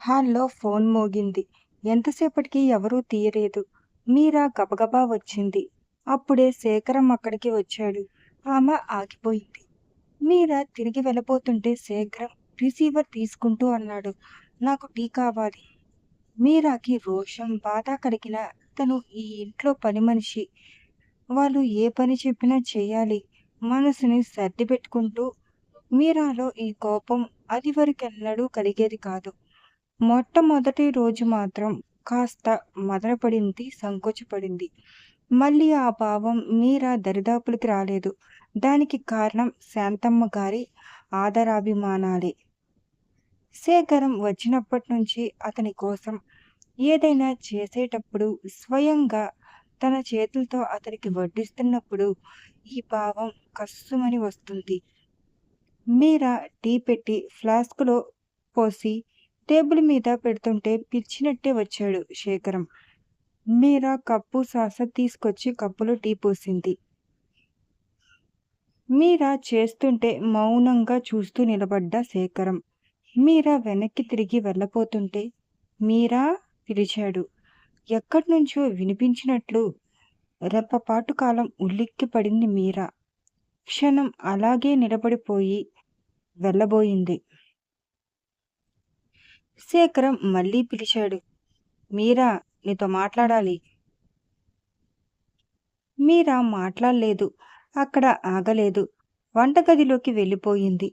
హాల్లో ఫోన్ మోగింది. ఎంతసేపటికి ఎవరూ తీయలేదు. మీరా గబగబా వచ్చింది. అప్పుడే శేఖరం అక్కడికి వచ్చాడు. ఆమె ఆగిపోయింది. మీరా తిరిగి వెళ్ళబోతుంటే శేఖరం రిసీవర్ తీసుకుంటూ అన్నాడు. నాకు టీ కావాలి. మీరాకి రోషం, బాధ కలిగిన తను ఈ ఇంట్లో పని మనిషి వాళ్ళు ఏ పని చెప్పినా చేయాలి మనసుని సర్దిపెట్టుకుంటూ మీరాలో ఈ కోపం అదివరకెన్నడూ కలిగేది కాదు. మొట్టమొదటి రోజు మాత్రం కాస్త మదనపడింది, సంకోచపడింది. మళ్ళీ ఆ భావం మీరా దరిదాపులకి రాలేదు. దానికి కారణం శాంతమ్మ గారి ఆదరాభిమానాలే. శేఖరం వచ్చినప్పట్నుంచి అతని కోసం ఏదైనా చేసేటప్పుడు, స్వయంగా తన చేతులతో అతనికి వడ్డిస్తున్నప్పుడు ఈ భావం కస్సుమని వస్తుంది. మీరా టీ పెట్టి ఫ్లాస్క్లో పోసి టేబుల్ మీద పెడుతుంటే పిలిచినట్టే వచ్చాడు శేఖరం. మీరా కప్పు, సాస తీసుకొచ్చి కప్పులో టీ పోసింది. మీరా చేస్తుంటే మౌనంగా చూస్తూ నిలబడ్డ శేఖరం. మీరా వెనక్కి తిరిగి వెళ్ళపోతుంటే మీరా పిలిచాడు. ఎక్కడ్నుంచో వినిపించినట్లు రెప్పపాటు కాలం ఉల్లిక్కి పడింది మీరా. క్షణం అలాగే నిలబడిపోయి వెళ్ళబోయింది. శేఖరం మళ్ళీ పిలిచాడు. మీరా! నీతో మాట్లాడాలి. మీరా మాట్లాడలేదు అక్కడ ఆగలేదు. వంటగదిలోకి వెళ్ళిపోయింది.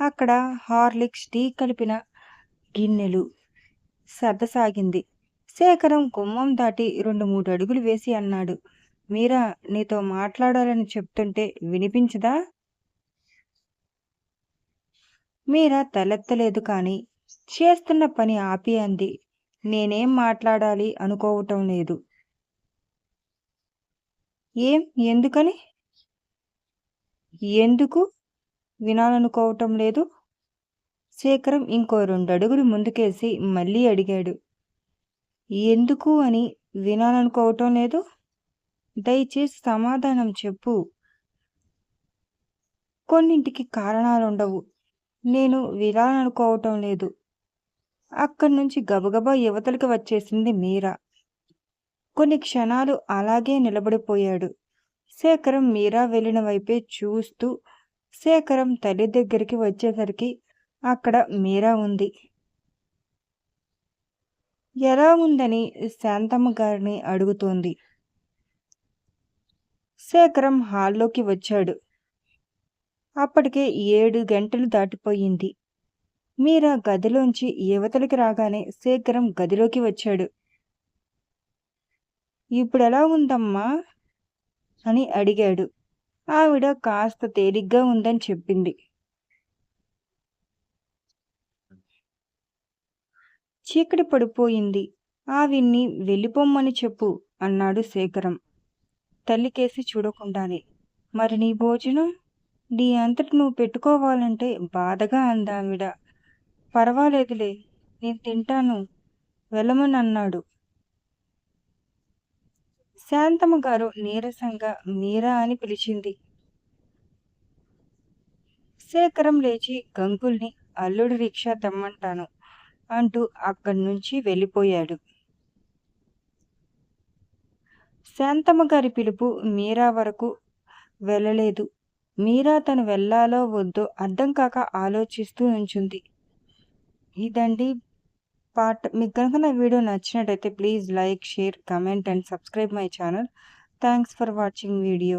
అక్కడ హార్లిక్స్, టీ కలిపిన గిన్నెలు సర్దసాగింది. శేఖరం గుమ్మం దాటి రెండు మూడు అడుగులు వేసి అన్నాడు. మీరా! నీతో మాట్లాడాలని చెప్తుంటే వినిపించదా? మీరా తలెత్తలేదు కానీ చేస్తున్న పని ఆపి అంది. నేనేం మాట్లాడాలి అనుకోవటం లేదు. ఏం? ఎందుకని? ఎందుకు వినాలనుకోవటం లేదు? శేఖరం ఇంకో రెండడుగులు ముందుకేసి మళ్ళీ అడిగాడు. ఎందుకు అని వినాలనుకోవటం లేదు? దయచేసి సమాధానం చెప్పు. కొన్నింటికి కారణాలుండవు. నేను వినాలనుకోవటం లేదు. అక్కడి నుంచి గబగబా యువతలకి వచ్చేసింది మీరా. కొన్ని క్షణాలు అలాగే నిలబడిపోయాడు. శేఖరం మీరా వెళ్ళిన వైపే చూస్తూ శేఖరం తల్లి దగ్గరికి వచ్చేసరికి అక్కడ మీరా ఉంది. ఎలా ఉందని శాంతమ్మ గారిని అడుగుతోంది. శేఖరం హాల్లోకి వచ్చాడు. అప్పటికే ఏడు గంటలు దాటిపోయింది. మీరా గదిలోంచి యువతలకి రాగానే శేఖరం గదిలోకి వచ్చాడు. ఇప్పుడెలా ఉందమ్మా? అని అడిగాడు. ఆవిడ కాస్త తేలిగ్గా ఉందని చెప్పింది. చీకటి పడిపోయింది. ఆవిడ్ని వెళ్ళిపొమ్మని చెప్పు అన్నాడు శేఖరం తల్లికేసి చూడకుండానే. మరి నీ భోజనం? నీ అంతటి నువ్వు పెట్టుకోవాలంటే బాధగా అందావిడ. పర్వాలేదులే నేను తింటాను వెళ్ళమని అన్నాడు. శాంతమ్మ గారు నీరసంగా మీరా అని పిలిచింది. శేఖరం లేచి గంగుల్ని అల్లుడు రిక్షా తెమ్మంటాను అంటూ అక్కడి నుంచి వెళ్ళిపోయాడు. శాంతమ్మ గారి పిలుపు మీరా వరకు వెళ్ళలేదు. మీరా తను వెళ్ళాలో వద్దో అర్థం కాక ఆలోచిస్తూ ఉంచుంది ఇదండి పార్ట్. మీకు కనుక నా వీడియో నచ్చినట్టయితే please like, share, comment and subscribe my channel. Thanks for watching video.